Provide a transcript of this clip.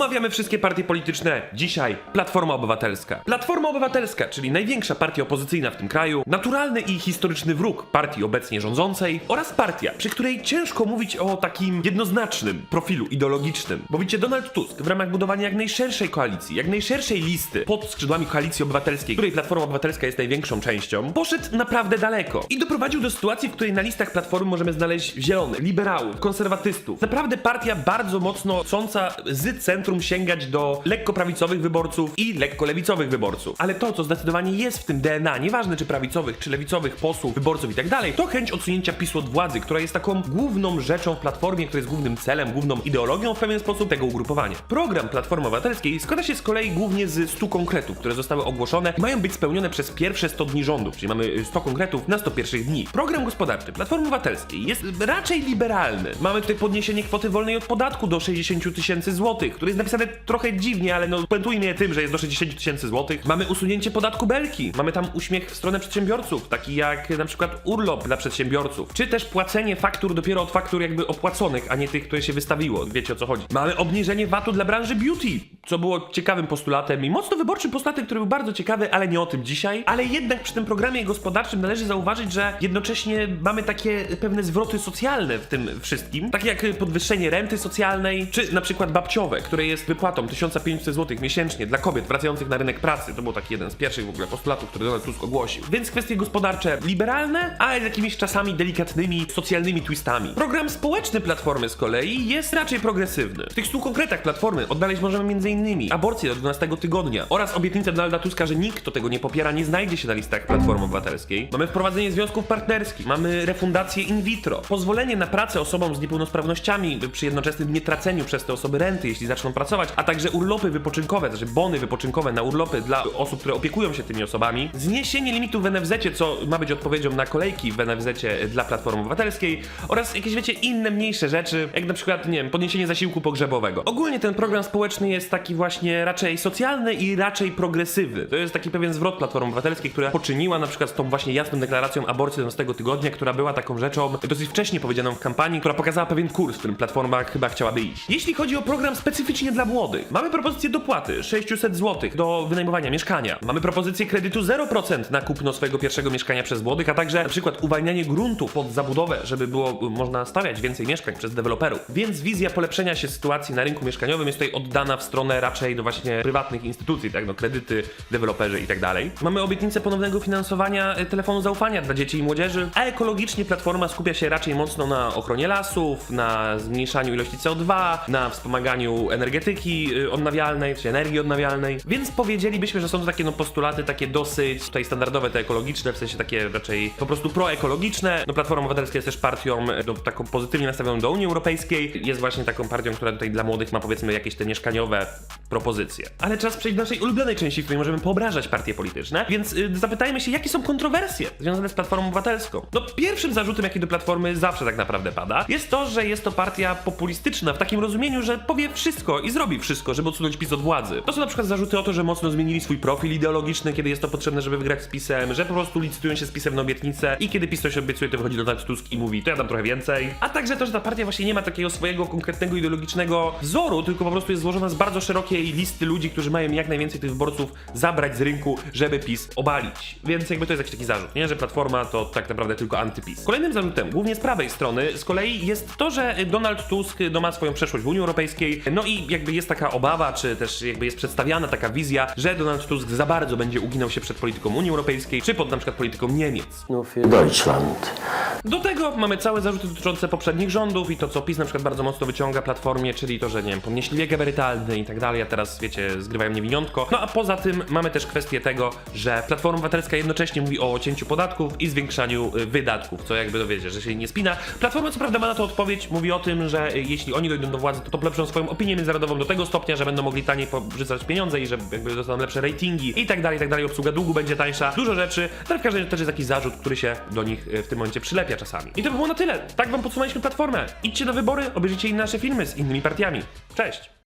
Omawiamy wszystkie partie polityczne. Dzisiaj Platforma Obywatelska. Platforma Obywatelska, czyli największa partia opozycyjna w tym kraju, naturalny i historyczny wróg partii obecnie rządzącej oraz partia, przy której ciężko mówić o takim jednoznacznym profilu ideologicznym. Bo widzicie, Donald Tusk w ramach budowania jak najszerszej koalicji, jak najszerszej listy pod skrzydłami koalicji obywatelskiej, której Platforma Obywatelska jest największą częścią, poszedł naprawdę daleko i doprowadził do sytuacji, w której na listach Platformy możemy znaleźć zielonych, liberałów, konserwatystów. Naprawdę partia bardzo mocno chcąca z centrum sięgać do lekko prawicowych wyborców i lekko lewicowych wyborców. Ale to, co zdecydowanie jest w tym DNA, nieważne czy prawicowych, czy lewicowych posłów, wyborców i tak dalej, to chęć odsunięcia PiSu od władzy, która jest taką główną rzeczą w Platformie, która jest głównym celem, główną ideologią w pewien sposób tego ugrupowania. Program Platformy Obywatelskiej składa się z kolei głównie z 100 konkretów, które zostały ogłoszone i mają być spełnione przez pierwsze 100 dni rządu, czyli mamy 100 konkretów na 100 pierwszych dni. Program gospodarczy Platformy Obywatelskiej jest raczej liberalny. Mamy tutaj podniesienie kwoty wolnej od podatku do 60 tysięcy złotych, który jest napisane trochę dziwnie, ale no puentujmy je tym, że jest do 60 tysięcy złotych. Mamy usunięcie podatku belki. Mamy tam uśmiech w stronę przedsiębiorców, taki jak na przykład urlop dla przedsiębiorców, czy też płacenie faktur dopiero od faktur jakby opłaconych, a nie tych, które się wystawiło. Wiecie o co chodzi. Mamy obniżenie VAT-u dla branży beauty, co było ciekawym postulatem i mocno wyborczym postulatem, który był bardzo ciekawy, ale nie o tym dzisiaj. Ale jednak przy tym programie gospodarczym należy zauważyć, że jednocześnie mamy takie pewne zwroty socjalne w tym wszystkim, takie jak podwyższenie renty socjalnej, czy na przykład babciowe, które jest wypłatą 1500 zł miesięcznie dla kobiet wracających na rynek pracy. To był taki jeden z pierwszych w ogóle postulatów, który Donald Tusk ogłosił. Więc kwestie gospodarcze liberalne, ale z jakimiś czasami delikatnymi socjalnymi twistami. Program społeczny Platformy z kolei jest raczej progresywny. W tych stu konkretach Platformy odnaleźć możemy m.in. aborcję do 12 tygodnia oraz obietnicę Donalda Tuska, że nikt, kto tego nie popiera, nie znajdzie się na listach Platformy Obywatelskiej. Mamy wprowadzenie związków partnerskich, mamy refundację in vitro, pozwolenie na pracę osobom z niepełnosprawnościami przy jednoczesnym nietraceniu przez te osoby renty, jeśli zaczną pracować, a także urlopy wypoczynkowe, znaczy bony wypoczynkowe na urlopy dla osób, które opiekują się tymi osobami, zniesienie limitu w NFZ, co ma być odpowiedzią na kolejki w NFZ dla Platformy Obywatelskiej oraz jakieś, wiecie, inne mniejsze rzeczy, jak na przykład, nie wiem, podniesienie zasiłku pogrzebowego. Ogólnie ten program społeczny jest taki właśnie raczej socjalny i raczej progresywny. To jest taki pewien zwrot Platformy Obywatelskiej, która poczyniła na przykład z tą właśnie jasną deklaracją aborcji 12 tygodnia, która była taką rzeczą dosyć wcześnie powiedzianą w kampanii, która pokazała pewien kurs, w którym Platforma chyba chciałaby iść. Jeśli chodzi o program specyficznie dla młodych, mamy propozycję dopłaty 600 zł do wynajmowania mieszkania. Mamy propozycję kredytu 0% na kupno swojego pierwszego mieszkania przez młodych, a także na przykład uwalnianie gruntu pod zabudowę, żeby było można stawiać więcej mieszkań przez deweloperów. Więc wizja polepszenia się sytuacji na rynku mieszkaniowym jest tutaj oddana w stronę raczej do właśnie prywatnych instytucji, tak no kredyty, deweloperzy i tak dalej. Mamy obietnicę ponownego finansowania y, telefonu zaufania dla dzieci i młodzieży, a ekologicznie platforma skupia się raczej mocno na ochronie lasów, na zmniejszaniu ilości CO2, na wspomaganiu energetyki y, odnawialnej, czy energii odnawialnej. Więc powiedzielibyśmy, że są to takie no postulaty takie dosyć tutaj standardowe, te ekologiczne, w sensie takie raczej po prostu proekologiczne. No Platforma Obywatelska jest też partią e, no, taką pozytywnie nastawioną do Unii Europejskiej. Jest właśnie taką partią, która tutaj dla młodych ma powiedzmy jakieś te mieszkaniowe propozycje. Ale czas przejść do naszej ulubionej części, w której możemy poobrażać partie polityczne, więc y, zapytajmy się, jakie są kontrowersje związane z Platformą Obywatelską. No pierwszym zarzutem, jaki do Platformy zawsze tak naprawdę pada, jest to, że jest to partia populistyczna w takim rozumieniu, że powie wszystko i zrobi wszystko, żeby odsunąć PiS od władzy. To są na przykład zarzuty o to, że mocno zmienili swój profil ideologiczny, kiedy jest to potrzebne, żeby wygrać z PiSem, że po prostu licytują się z PiSem na obietnicę i kiedy PiS coś obiecuje, to wychodzi Donald Tusk i mówi, to ja dam trochę więcej. A także to, że ta partia właśnie nie ma takiego swojego konkretnego ideologicznego wzoru, tylko po prostu jest złożona z bardzo szerokiej listy ludzi, którzy mają jak najwięcej tych wyborców zabrać z rynku, żeby PiS obalić. Więc jakby to jest jakiś taki zarzut, nie? Że Platforma to tak naprawdę tylko antypis. Kolejnym zarzutem, głównie z prawej strony, z kolei jest to, że Donald Tusk no, ma swoją przeszłość w Unii Europejskiej, no i jakby jest taka obawa, czy też jakby jest przedstawiana taka wizja, że Donald Tusk za bardzo będzie uginał się przed polityką Unii Europejskiej, czy pod na przykład polityką Niemiec. Deutschland. Do tego mamy całe zarzuty dotyczące poprzednich rządów i to, co PiS na przykład bardzo mocno wyciąga platformie, czyli to, że nie wiem, podnieśli wiek emerytalny i tak dalej, a teraz wiecie, zgrywają niewiniątko. No a poza tym mamy też kwestię tego, że Platforma Obywatelska jednocześnie mówi o cięciu podatków i zwiększaniu y, wydatków, co jakby to wiecie, że się nie spina. Platforma co prawda ma na to odpowiedź, mówi o tym, że y, jeśli oni dojdą do władzy, to polepszą swoją opinię międzynarodową do tego stopnia, że będą mogli taniej pobrzycać pieniądze i że jakby dostaną lepsze ratingi i tak dalej, i tak dalej, obsługa długu będzie tańsza, dużo rzeczy, ale w każdym razie też jest taki zarzut, który się do nich y, w tym momencie przylepia czasami. I to by było na tyle. Tak wam podsumowaliśmy platformę. Idźcie na wybory, obejrzyjcie inne nasze filmy z innymi partiami. Cześć!